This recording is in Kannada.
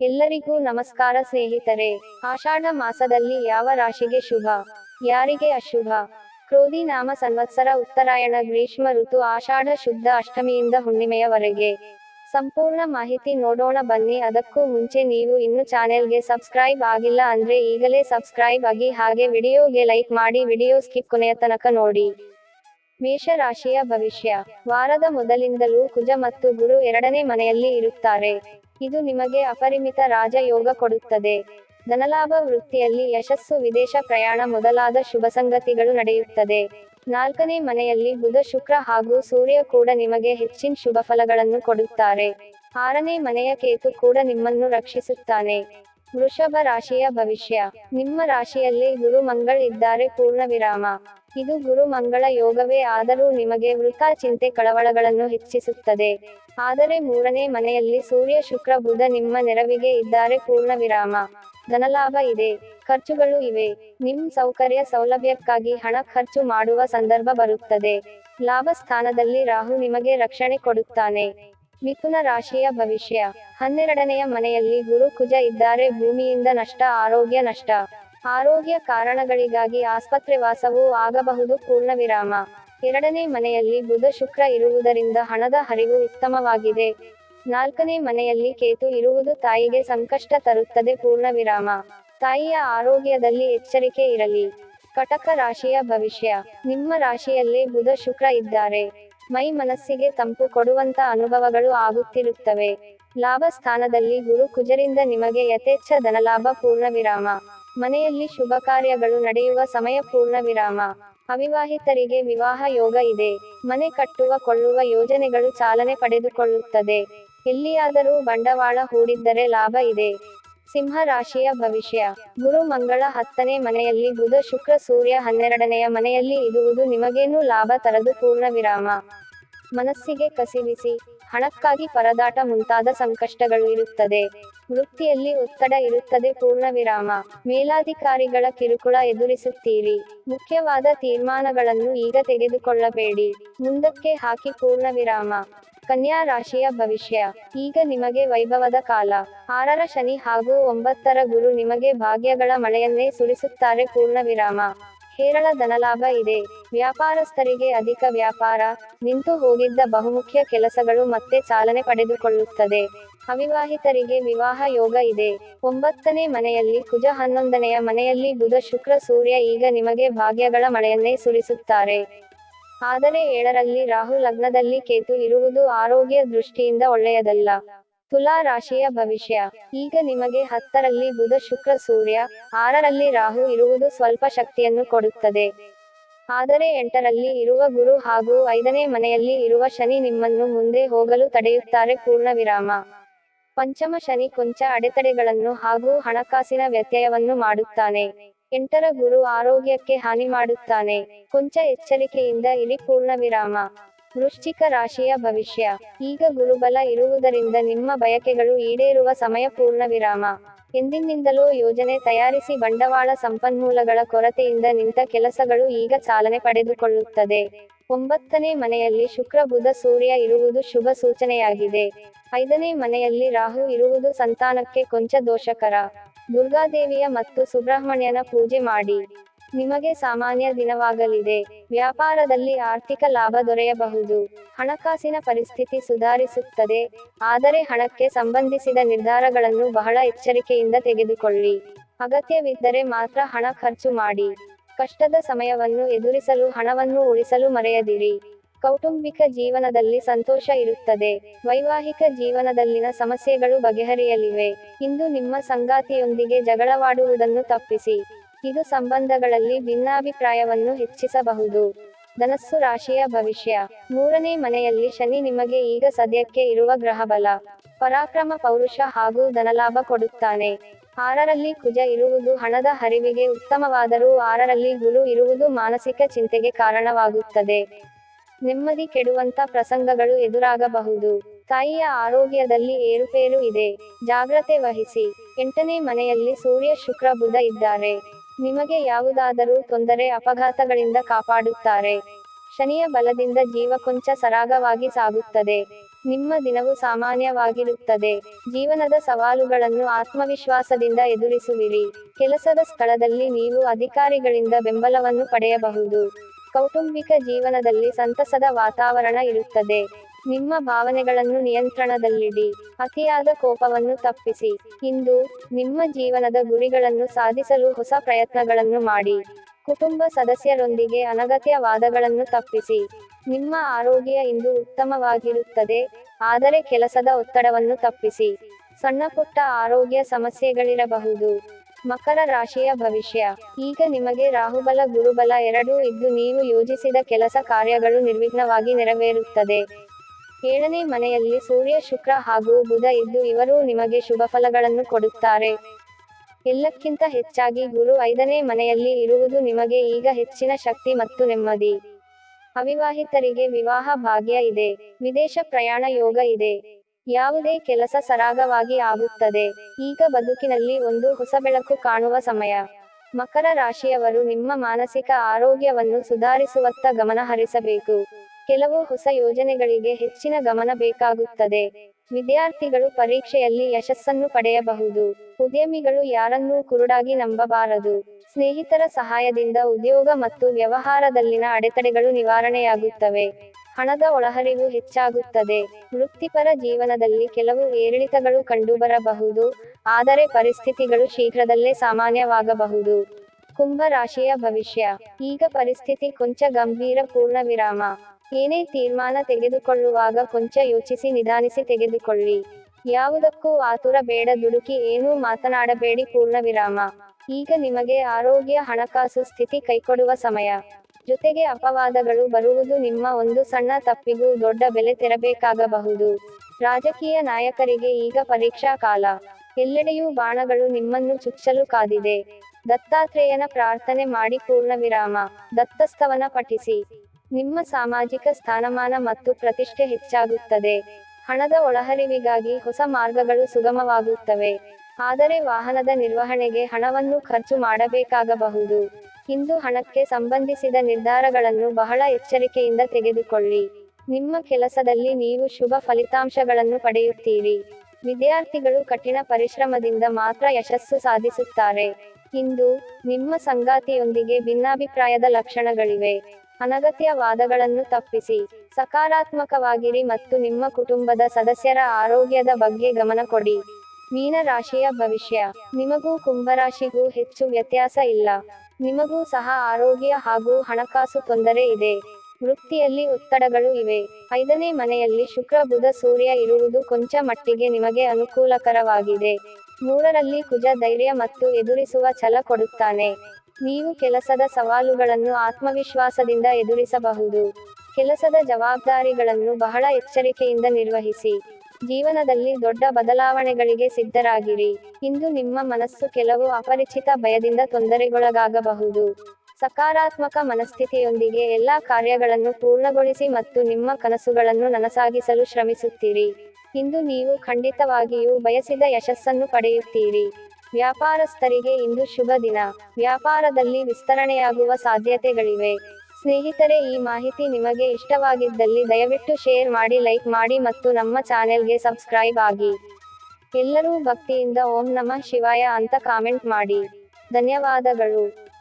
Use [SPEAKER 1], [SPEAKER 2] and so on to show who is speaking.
[SPEAKER 1] ಎಲ್ಲರಿಗೂ ನಮಸ್ಕಾರ ಸ್ನೇಹಿತರೆ. ಆಷಾಢ ಮಾಸದಲ್ಲಿ ಯಾವ ರಾಶಿಗೆ ಶುಭ? ಯಾರಿಗೆ ಅಶುಭ? ಕ್ರೋಧಿ ನಾಮ ಸಂವತ್ಸರ ಉತ್ತರಾಯಣ ಗ್ರೀಷ್ಮ ಋತು ಆಷಾಢ ಶುದ್ಧ ಅಷ್ಟಮಿಯಿಂದ ಹುಣ್ಣಿಮೆಯವರೆಗೆ. ಸಂಪೂರ್ಣ ಮಾಹಿತಿ ನೋಡೋಣ ಬನ್ನಿ. ಅದಕ್ಕೂ ಮುಂಚೆ ನೀವು ಇನ್ನು ಚಾನೆಲ್ಗೆ ಸಬ್ಸ್ಕ್ರೈಬ್ ಆಗಿಲ್ಲ ಅಂದ್ರೆ ಈಗಲೇ ಸಬ್ಸ್ಕ್ರೈಬ್ ಆಗಿ ಹಾಗೆ ವಿಡಿಯೋಗೆ ಲೈಕ್ ಮಾಡಿ. ವಿಡಿಯೋ ಸ್ಕಿಪ್ ಕೊನೆಯ ತನಕ ನೋಡಿ. ಮೇಷರಾಶಿಯ ಭವಿಷ್ಯ. ವಾರದ ಮೊದಲಿಂದಲೂ ಕುಜ ಮತ್ತು ಗುರು ಎರಡನೇ ಮನೆಯಲ್ಲಿ ಇರುತ್ತಾರೆ. ಇದು ನಿಮಗೆ ಅಪರಿಮಿತ ರಾಜಯೋಗ ಕೊಡುತ್ತದೆ. ಧನಲಾಭ ವೃತ್ತಿಯಲ್ಲಿ ಯಶಸ್ಸು ವಿದೇಶ ಪ್ರಯಾಣ ಮೊದಲಾದ ಶುಭ ಸಂಗತಿಗಳು ನಡೆಯುತ್ತದೆ. ನಾಲ್ಕನೇ ಮನೆಯಲ್ಲಿ ಬುಧ ಶುಕ್ರ ಹಾಗೂ ಸೂರ್ಯ ಕೂಡ ನಿಮಗೆ ಹೆಚ್ಚಿನ ಶುಭ ಫಲಗಳನ್ನು ಕೊಡುತ್ತಾರೆ. ಆರನೇ ಮನೆಯ ಕೇತು ಕೂಡ ನಿಮ್ಮನ್ನು ರಕ್ಷಿಸುತ್ತಾನೆ. ವೃಷಭ ರಾಶಿಯ ಭವಿಷ್ಯ. ನಿಮ್ಮ ರಾಶಿಯಲ್ಲಿ ಗುರು ಮಂಗಳ್ ಇದ್ದಾರೆ, ಪೂರ್ಣ ವಿರಾಮ. ಇದು ಗುರು ಮಂಗಳ ಯೋಗವೇ ಆದರೂ ನಿಮಗೆ ವೃತ್ತ ಚಿಂತೆ ಕಳವಳಗಳನ್ನು ಹೆಚ್ಚಿಸುತ್ತದೆ. ಆದರೆ ಮೂರನೇ ಮನೆಯಲ್ಲಿ ಸೂರ್ಯ, ಶುಕ್ರ, ಬುಧ ನಿಮ್ಮ ನೆರವಿಗೆ ಇದ್ದಾರೆ, ಪೂರ್ಣ ವಿರಾಮ. ಧನಲಾಭ ಇದೆ, ಖರ್ಚುಗಳು ಇವೆ. ನಿಮ್ ಸೌಕರ್ಯ ಸೌಲಭ್ಯಕ್ಕಾಗಿ ಹಣ ಖರ್ಚು ಮಾಡುವ ಸಂದರ್ಭ ಬರುತ್ತದೆ. ಲಾಭ ಸ್ಥಾನದಲ್ಲಿ ರಾಹು ನಿಮಗೆ ರಕ್ಷಣೆ ಕೊಡುತ್ತಾನೆ. ಮಿಥುನ ರಾಶಿಯ ಭವಿಷ್ಯ. ಹನ್ನೆರಡನೆಯ ಮನೆಯಲ್ಲಿ ಗುರು ಕುಜ ಇದ್ದಾರೆ, ಭೂಮಿಯಿಂದ ನಷ್ಟ, ಆರೋಗ್ಯ ನಷ್ಟ. ಆರೋಗ್ಯ ಕಾರಣಗಳಿಗಾಗಿ ಆಸ್ಪತ್ರೆ ವಾಸವೂ ಆಗಬಹುದು, ಪೂರ್ಣ ವಿರಾಮ. ಎರಡನೇ ಮನೆಯಲ್ಲಿ ಬುಧ ಶುಕ್ರ ಇರುವುದರಿಂದ ಹಣದ ಹರಿವು ಉತ್ತಮವಾಗಿದೆ. ನಾಲ್ಕನೇ ಮನೆಯಲ್ಲಿ ಕೇತು ಇರುವುದು ತಾಯಿಗೆ ಸಂಕಷ್ಟ ತರುತ್ತದೆ, ಪೂರ್ಣ ವಿರಾಮ. ತಾಯಿಯ ಆರೋಗ್ಯದಲ್ಲಿ ಎಚ್ಚರಿಕೆ ಇರಲಿ. ಕಟಕ ರಾಶಿಯ ಭವಿಷ್ಯ. ನಿಮ್ಮ ರಾಶಿಯಲ್ಲೇ ಬುಧ ಶುಕ್ರ ಇದ್ದಾರೆ. ಮೈ ಮನಸ್ಸಿಗೆ ತಂಪು ಕೊಡುವಂತ ಅನುಭವಗಳು ಆಗುತ್ತಿರುತ್ತವೆ. ಲಾಭ ಸ್ಥಾನದಲ್ಲಿ ಗುರು ಕುಜರಿಂದ ನಿಮಗೆ ಯಥೇಚ್ಛ ಧನಲಾಭ, ಪೂರ್ಣ ವಿರಾಮ. ಮನೆಯಲ್ಲಿ ಶುಭ ಕಾರ್ಯಗಳು ನಡೆಯುವ ಸಮಯ ಪೂರ್ಣ ವಿರಾಮ. ಅವಿವಾಹಿತರಿಗೆ ವಿವಾಹ ಯೋಗ ಇದೆ. ಮನೆ ಕಟ್ಟುವ, ಕೊಳ್ಳುವ ಯೋಜನೆಗಳು ಚಾಲನೆ ಪಡೆದುಕೊಳ್ಳುತ್ತದೆ. ಎಲ್ಲಿಯಾದರೂ ಬಂಡವಾಳ ಹೂಡಿದ್ದರೆ ಲಾಭ ಇದೆ. ಸಿಂಹ ರಾಶಿಯ ಭವಿಷ್ಯ. ಗುರು ಮಂಗಳ ಹತ್ತನೇ ಮನೆಯಲ್ಲಿ ಬುಧ ಶುಕ್ರ ಸೂರ್ಯ ಹನ್ನೆರಡನೆಯ ಮನೆಯಲ್ಲಿ ಇರುವುದು ನಿಮಗೇನು ಲಾಭ ತರದು ಪೂರ್ಣ ವಿರಾಮ. ಮನಸ್ಸಿಗೆ ಕಸಿವಿಸಿ, ಹಣಕ್ಕಾಗಿ ಪರದಾಟ ಮುಂತಾದ ಸಂಕಷ್ಟಗಳು ಇರುತ್ತದೆ. ವೃತ್ತಿಯಲ್ಲಿ ಒತ್ತಡ ಇರುತ್ತದೆ ಪೂರ್ಣ ವಿರಾಮ ಮೇಲಾಧಿಕಾರಿಗಳ ಕಿರುಕುಳ ಎದುರಿಸುತ್ತೀರಿ. ಮುಖ್ಯವಾದ ತೀರ್ಮಾನಗಳನ್ನು ಈಗ ತೆಗೆದುಕೊಳ್ಳಬೇಡಿ. ಮುಂದಕ್ಕೆ ಹಾಕಿ ಪೂರ್ಣ ವಿರಾಮ ಕನ್ಯಾ ರಾಶಿಯ ಭವಿಷ್ಯ. ಈಗ ನಿಮಗೆ ವೈಭವದ ಕಾಲ. ಆರರ ಶನಿ ಹಾಗೂ ಒಂಬತ್ತರ ಗುರು ನಿಮಗೆ ಭಾಗ್ಯಗಳ ಮಳೆಯನ್ನೇ ಸುರಿಸುತ್ತಾರೆ ಪೂರ್ಣ ವಿರಾಮ ಹೇರಳ ಧನಲಾಭ ಇದೆ. ವ್ಯಾಪಾರಸ್ಥರಿಗೆ ಅಧಿಕ ವ್ಯಾಪಾರ. ನಿಂತು ಹೋಗಿದ್ದ ಬಹುಮುಖ್ಯ ಕೆಲಸಗಳು ಮತ್ತೆ ಚಾಲನೆ ಪಡೆದುಕೊಳ್ಳುತ್ತದೆ. ಅವಿವಾಹಿತರಿಗೆ ವಿವಾಹ ಯೋಗ ಇದೆ. ಒಂಬತ್ತನೇ ಮನೆಯಲ್ಲಿ ಕುಜ ಹನ್ನೊಂದನೆಯ ಮನೆಯಲ್ಲಿ ಬುಧ ಶುಕ್ರ ಸೂರ್ಯ ಈಗ ನಿಮಗೆ ಭಾಗ್ಯಗಳ ಮಳೆಯನ್ನೇ ಸುರಿಸುತ್ತಾರೆ. ಆದರೆ ಏಳರಲ್ಲಿ ರಾಹು ಲಗ್ನದಲ್ಲಿ ಕೇತು ಇರುವುದು ಆರೋಗ್ಯ ದೃಷ್ಟಿಯಿಂದ ಒಳ್ಳೆಯದಲ್ಲ. ತುಲಾ ರಾಶಿಯ ಭವಿಷ್ಯ. ಈಗ ನಿಮಗೆ ಹತ್ತರಲ್ಲಿ ಬುಧ ಶುಕ್ರ ಸೂರ್ಯ, ಆರರಲ್ಲಿ ರಾಹು ಇರುವುದು ಸ್ವಲ್ಪ ಶಕ್ತಿಯನ್ನು ಕೊಡುತ್ತದೆ. ಆದರೆ ಎಂಟರಲ್ಲಿ ಇರುವ ಗುರು ಹಾಗೂ ಐದನೇ ಮನೆಯಲ್ಲಿ ಇರುವ ಶನಿ ನಿಮ್ಮನ್ನು ಮುಂದೆ ಹೋಗಲು ತಡೆಯುತ್ತಾರೆ ಪೂರ್ಣ ವಿರಾಮ ಪಂಚಮ ಶನಿ ಕೊಂಚ ಅಡೆತಡೆಗಳನ್ನು ಹಾಗೂ ಹಣಕಾಸಿನ ವ್ಯತ್ಯಯವನ್ನು ಮಾಡುತ್ತಾನೆ. ಎಂಟರ ಗುರು ಆರೋಗ್ಯಕ್ಕೆ ಹಾನಿ ಮಾಡುತ್ತಾನೆ. ಕೊಂಚ ಎಚ್ಚರಿಕೆಯಿಂದ ಇಲ್ಲಿ ಪೂರ್ಣ ವಿರಾಮ. ವೃಶ್ಚಿಕ ರಾಶಿಯ ಭವಿಷ್ಯ. ಈಗ ಗುರುಬಲ ಇರುವುದರಿಂದ ನಿಮ್ಮ ಬಯಕೆಗಳು ಈಡೇರುವ ಸಮಯ ಪೂರ್ಣ ವಿರಾಮ. ಎಂದಿನಿಂದಲೂ ಯೋಜನೆ ತಯಾರಿಸಿ ಬಂಡವಾಳ ಸಂಪನ್ಮೂಲಗಳ ಕೊರತೆಯಿಂದ ನಿಂತ ಕೆಲಸಗಳು ಈಗ ಚಾಲನೆ ಪಡೆದುಕೊಳ್ಳುತ್ತದೆ. ಒಂಬತ್ತನೇ ಮನೆಯಲ್ಲಿ ಶುಕ್ರ, ಬುಧ, ಸೂರ್ಯ ಇರುವುದು ಶುಭ ಸೂಚನೆಯಾಗಿದೆ. ಐದನೇ ಮನೆಯಲ್ಲಿ ರಾಹು ಇರುವುದು ಸಂತಾನಕ್ಕೆ ಕೊಂಚ ದೋಷಕರ. ದುರ್ಗಾದೇವಿಯ ಮತ್ತು ಸುಬ್ರಹ್ಮಣ್ಯನ ಪೂಜೆ ಮಾಡಿ. ನಿಮಗೆ ಸಾಮಾನ್ಯ ದಿನವಾಗಲಿದೆ. ವ್ಯಾಪಾರದಲ್ಲಿ ಆರ್ಥಿಕ ಲಾಭ ದೊರೆಯಬಹುದು. ಹಣಕಾಸಿನ ಪರಿಸ್ಥಿತಿ ಸುಧಾರಿಸುತ್ತದೆ. ಆದರೆ ಹಣಕ್ಕೆ ಸಂಬಂಧಿಸಿದ ನಿರ್ಧಾರಗಳನ್ನು ಬಹಳ ಎಚ್ಚರಿಕೆಯಿಂದ ತೆಗೆದುಕೊಳ್ಳಿ. ಅಗತ್ಯವಿದ್ದರೆ ಮಾತ್ರ ಹಣ ಖರ್ಚು ಮಾಡಿ. ಕಷ್ಟದ ಸಮಯವನ್ನು ಎದುರಿಸಲು, ಹಣವನ್ನು ಉಳಿಸಲು ಮರೆಯದಿರಿ. ಕೌಟುಂಬಿಕ ಜೀವನದಲ್ಲಿ ಸಂತೋಷ ಇರುತ್ತದೆ. ವೈವಾಹಿಕ ಜೀವನದಲ್ಲಿನ ಸಮಸ್ಯೆಗಳು ಬಗೆಹರಿಯಲಿವೆ. ಇಂದು ನಿಮ್ಮ ಸಂಗಾತಿಯೊಂದಿಗೆ ಜಗಳವಾಡುವುದನ್ನು ತಪ್ಪಿಸಿ. ಇದು ಸಂಬಂಧಗಳಲ್ಲಿ ಭಿನ್ನಾಭಿಪ್ರಾಯವನ್ನು ಹೆಚ್ಚಿಸಬಹುದು. ಧನಸ್ಸು ರಾಶಿಯ ಭವಿಷ್ಯ. ಮೂರನೇ ಮನೆಯಲ್ಲಿ ಶನಿ ನಿಮಗೆ ಈಗ ಸದ್ಯಕ್ಕೆ ಇರುವ ಗ್ರಹಬಲ. ಪರಾಕ್ರಮ ಪೌರುಷ ಹಾಗೂ ಧನಲಾಭ ಕೊಡುತ್ತಾನೆ. ಆರರಲ್ಲಿ ಕುಜ ಇರುವುದು ಹಣದ ಹರಿವಿಗೆ ಉತ್ತಮವಾದರೂ ಆರರಲ್ಲಿ ಗುರು ಇರುವುದು ಮಾನಸಿಕ ಚಿಂತೆಗೆ ಕಾರಣವಾಗುತ್ತದೆ. ನೆಮ್ಮದಿ ಕೆಡುವಂತ ಪ್ರಸಂಗಗಳು ಎದುರಾಗಬಹುದು. ತಾಯಿಯ ಆರೋಗ್ಯದಲ್ಲಿ ಏರುಪೇರು ಇದೆ. ಜಾಗ್ರತೆ ವಹಿಸಿ. ಎಂಟನೇ ಮನೆಯಲ್ಲಿ ಸೂರ್ಯ ಶುಕ್ರ ಬುಧ ಇದ್ದಾರೆ. ನಿಮಗೆ ಯಾವುದಾದರೂ ತೊಂದರೆ ಅಪಘಾತಗಳಿಂದ ಕಾಪಾಡುತ್ತಾರೆ. ಶನಿಯ ಬಲದಿಂದ ಜೀವ ಕೊಂಚ ಸರಾಗವಾಗಿ ಸಾಗುತ್ತದೆ. ನಿಮ್ಮ ದಿನವು ಸಾಮಾನ್ಯವಾಗಿರುತ್ತದೆ. ಜೀವನದ ಸವಾಲುಗಳನ್ನು ಆತ್ಮವಿಶ್ವಾಸದಿಂದ ಎದುರಿಸುವಿರಿ. ಕೆಲಸದ ಸ್ಥಳದಲ್ಲಿ ನೀವು ಅಧಿಕಾರಿಗಳಿಂದ ಬೆಂಬಲವನ್ನು ಪಡೆಯಬಹುದು. ಕೌಟುಂಬಿಕ ಜೀವನದಲ್ಲಿ ಸಂತಸದ ವಾತಾವರಣ ಇರುತ್ತದೆ. ನಿಮ್ಮ ಭಾವನೆಗಳನ್ನು ನಿಯಂತ್ರಣದಲ್ಲಿಡಿ. ಅತಿಯಾದ ಕೋಪವನ್ನು ತಪ್ಪಿಸಿ. ಇಂದು ನಿಮ್ಮ ಜೀವನದ ಗುರಿಗಳನ್ನು ಸಾಧಿಸಲು ಹೊಸ ಪ್ರಯತ್ನಗಳನ್ನು ಮಾಡಿ. ಕುಟುಂಬ ಸದಸ್ಯರೊಂದಿಗೆ ಅನಗತ್ಯ ವಾದಗಳನ್ನು ತಪ್ಪಿಸಿ. ನಿಮ್ಮ ಆರೋಗ್ಯ ಇಂದು ಉತ್ತಮವಾಗಿರುತ್ತದೆ, ಆದರೆ ಕೆಲಸದ ಒತ್ತಡವನ್ನು ತಪ್ಪಿಸಿ. ಸಣ್ಣಪುಟ್ಟ ಆರೋಗ್ಯ ಸಮಸ್ಯೆಗಳಿರಬಹುದು. ಮಕರ ರಾಶಿಯ ಭವಿಷ್ಯ. ಈಗ ನಿಮಗೆ ರಾಹುಬಲ, ಗುರುಬಲ ಎರಡೂ ಇದ್ದು ನೀವು ಯೋಜಿಸಿದ ಕೆಲಸ ಕಾರ್ಯಗಳು ನಿರ್ವಿಘ್ನವಾಗಿ ನೆರವೇರುತ್ತದೆ. ಏಳನೇ ಮನೆಯಲ್ಲಿ ಸೂರ್ಯ, ಶುಕ್ರ ಹಾಗೂ ಬುಧ ಇದ್ದು ಇವರು ನಿಮಗೆ ಶುಭ ಫಲಗಳನ್ನು ಕೊಡುತ್ತಾರೆ. ಎಲ್ಲಕ್ಕಿಂತ ಹೆಚ್ಚಾಗಿ ಗುರು ಐದನೇ ಮನೆಯಲ್ಲಿ ಇರುವುದು ನಿಮಗೆ ಈಗ ಹೆಚ್ಚಿನ ಶಕ್ತಿ ಮತ್ತು ನೆಮ್ಮದಿ. ಅವಿವಾಹಿತರಿಗೆ ವಿವಾಹ ಭಾಗ್ಯ ಇದೆ. ವಿದೇಶ ಪ್ರಯಾಣ ಯೋಗ ಇದೆ. ಯಾವುದೇ ಕೆಲಸ ಸರಾಗವಾಗಿ ಆಗುತ್ತದೆ. ಈಗ ಬದುಕಿನಲ್ಲಿ ಒಂದು ಹೊಸ ಬೆಳಕು ಕಾಣುವ ಸಮಯ. ಮಕರ ರಾಶಿಯವರು ನಿಮ್ಮ ಮಾನಸಿಕ ಆರೋಗ್ಯವನ್ನು ಸುಧಾರಿಸುವತ್ತ ಗಮನ ಹರಿಸಬೇಕು ಕೆಲವು ಹೊಸ ಯೋಜನೆಗಳಿಗೆ ಹೆಚ್ಚಿನ ಗಮನ ಬೇಕಾಗುತ್ತದೆ. ವಿದ್ಯಾರ್ಥಿಗಳು ಪರೀಕ್ಷೆಯಲ್ಲಿ ಯಶಸ್ಸನ್ನು ಪಡೆಯಬಹುದು. ಉದ್ಯಮಿಗಳು ಯಾರನ್ನೂ ಕುರುಡಾಗಿ ನಂಬಬಾರದು. ಸ್ನೇಹಿತರ ಸಹಾಯದಿಂದ ಉದ್ಯೋಗ ಮತ್ತು ವ್ಯವಹಾರದಲ್ಲಿನ ಅಡೆತಡೆಗಳು ನಿವಾರಣೆಯಾಗುತ್ತವೆ. ಹಣದ ಒಳಹರಿವು ಹೆಚ್ಚಾಗುತ್ತದೆ. ವೃತ್ತಿಪರ ಜೀವನದಲ್ಲಿ ಕೆಲವು ಏರಿಳಿತಗಳು ಕಂಡುಬರಬಹುದು. ಆದರೆ ಪರಿಸ್ಥಿತಿಗಳು ಶೀಘ್ರದಲ್ಲೇ ಸಾಮಾನ್ಯವಾಗಬಹುದು. ಕುಂಭ ರಾಶಿಯ ಭವಿಷ್ಯ. ಈಗ ಪರಿಸ್ಥಿತಿ ಕೊಂಚ ಗಂಭೀರ, ಪೂರ್ಣ ವಿರಾಮ. ಏನೇ ತೀರ್ಮಾನ ತೆಗೆದುಕೊಳ್ಳುವಾಗ ಕೊಂಚ ಯೋಚಿಸಿ ನಿಧಾನಿಸಿ ತೆಗೆದುಕೊಳ್ಳಿ. ಯಾವುದಕ್ಕೂ ಆತುರ ಬೇಡ ದುಡುಕಿ ಏನೂ ಮಾತನಾಡಬೇಡಿ ಪೂರ್ಣ ವಿರಾಮ. ಈಗ ನಿಮಗೆ ಆರೋಗ್ಯ ಹಣಕಾಸು ಸ್ಥಿತಿ ಕೈಕೊಡುವ ಸಮಯ. ಜೊತೆಗೆ ಅಪವಾದಗಳು ಬರುವುದು ನಿಮ್ಮ ಒಂದು ಸಣ್ಣ ತಪ್ಪಿಗೂ ದೊಡ್ಡ ಬೆಲೆ ತೆರಬೇಕಾಗಬಹುದು. ರಾಜಕೀಯ ನಾಯಕರಿಗೆ ಈಗ ಪರೀಕ್ಷಾ ಕಾಲ. ಎಲ್ಲೆಡೆಯೂ ಬಾಣಗಳು ನಿಮ್ಮನ್ನು ಚುಚ್ಚಲು ಕಾದಿದೆ. ದತ್ತಾತ್ರೇಯನ ಪ್ರಾರ್ಥನೆ ಮಾಡಿ ಪೂರ್ಣ ವಿರಾಮ. ದತ್ತಸ್ತವನ ಪಠಿಸಿ. ನಿಮ್ಮ ಸಾಮಾಜಿಕ ಸ್ಥಾನಮಾನ ಮತ್ತು ಪ್ರತಿಷ್ಠೆ ಹೆಚ್ಚಾಗುತ್ತದೆ. ಹಣದ ಒಳಹರಿವಿಗಾಗಿ ಹೊಸ ಮಾರ್ಗಗಳು ಸುಗಮವಾಗುತ್ತವೆ. ಆದರೆ ವಾಹನದ ನಿರ್ವಹಣೆಗೆ ಹಣವನ್ನು ಖರ್ಚು ಮಾಡಬೇಕಾಗಬಹುದು. ಇಂದು ಹಣಕ್ಕೆ ಸಂಬಂಧಿಸಿದ ನಿರ್ಧಾರಗಳನ್ನು ಬಹಳ ಎಚ್ಚರಿಕೆಯಿಂದ ತೆಗೆದುಕೊಳ್ಳಿ. ನಿಮ್ಮ ಕೆಲಸದಲ್ಲಿ ನೀವು ಶುಭ ಫಲಿತಾಂಶಗಳನ್ನು ಪಡೆಯುತ್ತೀರಿ. ವಿದ್ಯಾರ್ಥಿಗಳು ಕಠಿಣ ಪರಿಶ್ರಮದಿಂದ ಮಾತ್ರ ಯಶಸ್ಸು ಸಾಧಿಸುತ್ತಾರೆ. ಇಂದು ನಿಮ್ಮ ಸಂಗಾತಿಯೊಂದಿಗೆ ಭಿನ್ನಾಭಿಪ್ರಾಯದ ಲಕ್ಷಣಗಳಿವೆ. ಅನಗತ್ಯ ವಾದಗಳನ್ನು ತಪ್ಪಿಸಿ, ಸಕಾರಾತ್ಮಕವಾಗಿರಿ ಮತ್ತು ನಿಮ್ಮ ಕುಟುಂಬದ ಸದಸ್ಯರ ಆರೋಗ್ಯದ ಬಗ್ಗೆ ಗಮನ ಕೊಡಿ. ಮೀನ ರಾಶಿಯ ಭವಿಷ್ಯ. ನಿಮಗೂ ಕುಂಭರಾಶಿಗೂ ಹೆಚ್ಚು ವ್ಯತ್ಯಾಸ ಇಲ್ಲ. ನಿಮಗೂ ಸಹ ಆರೋಗ್ಯ ಹಾಗೂ ಹಣಕಾಸು ತೊಂದರೆ ಇದೆ. ವೃತ್ತಿಯಲ್ಲಿ ಒತ್ತಡಗಳು ಇವೆ. ಐದನೇ ಮನೆಯಲ್ಲಿ ಶುಕ್ರ, ಬುಧ, ಸೂರ್ಯ ಇರುವುದು ಕೊಂಚ ಮಟ್ಟಿಗೆ ನಿಮಗೆ ಅನುಕೂಲಕರವಾಗಿದೆ. ಮೂರರಲ್ಲಿ ಕುಜ ಧೈರ್ಯ ಮತ್ತು ಎದುರಿಸುವ ಛಲ ಕೊಡುತ್ತಾನೆ. ನೀವು ಕೆಲಸದ ಸವಾಲುಗಳನ್ನು ಆತ್ಮವಿಶ್ವಾಸದಿಂದ ಎದುರಿಸಬಹುದು. ಕೆಲಸದ ಜವಾಬ್ದಾರಿಗಳನ್ನು ಬಹಳ ಎಚ್ಚರಿಕೆಯಿಂದ ನಿರ್ವಹಿಸಿ. ಜೀವನದಲ್ಲಿ ದೊಡ್ಡ ಬದಲಾವಣೆಗಳಿಗೆ ಸಿದ್ಧರಾಗಿರಿ. ಇಂದು ನಿಮ್ಮ ಮನಸ್ಸು ಕೆಲವು ಅಪರಿಚಿತ ಭಯದಿಂದ ತೊಂದರೆಗೊಳಗಾಗಬಹುದು. ಸಕಾರಾತ್ಮಕ ಮನಸ್ಥಿತಿಯೊಂದಿಗೆ ಎಲ್ಲಾ ಕಾರ್ಯಗಳನ್ನು ಪೂರ್ಣಗೊಳಿಸಿ ಮತ್ತು ನಿಮ್ಮ ಕನಸುಗಳನ್ನು ನನಸಾಗಿಸಲು ಶ್ರಮಿಸುತ್ತೀರಿ. ಇಂದು ನೀವು ಖಂಡಿತವಾಗಿಯೂ ಬಯಸಿದ ಯಶಸ್ಸನ್ನು ಪಡೆಯುತ್ತೀರಿ. ವ್ಯಾಪಾರಸ್ಥರಿಗೆ ಇಂದು ಶುಭ ದಿನ. ವ್ಯಾಪಾರದಲ್ಲಿ ವಿಸ್ತರಣೆಯಾಗುವ ಸಾಧ್ಯತೆಗಳಿವೆ. ಸ್ನೇಹಿತರೆ, ಈ ಮಾಹಿತಿ ನಿಮಗೆ ಇಷ್ಟವಾಗಿದ್ದಲ್ಲಿ ದಯವಿಟ್ಟು ಶೇರ್ ಮಾಡಿ, ಲೈಕ್ ಮಾಡಿ ಮತ್ತು ನಮ್ಮ ಚಾನೆಲ್ಗೆ ಸಬ್ಸ್ಕ್ರೈಬ್ ಆಗಿ. ಎಲ್ಲರೂ ಭಕ್ತಿಯಿಂದ ಓಂ ನಮಃ ಶಿವಾಯ ಅಂತ ಕಾಮೆಂಟ್ ಮಾಡಿ. ಧನ್ಯವಾದಗಳು.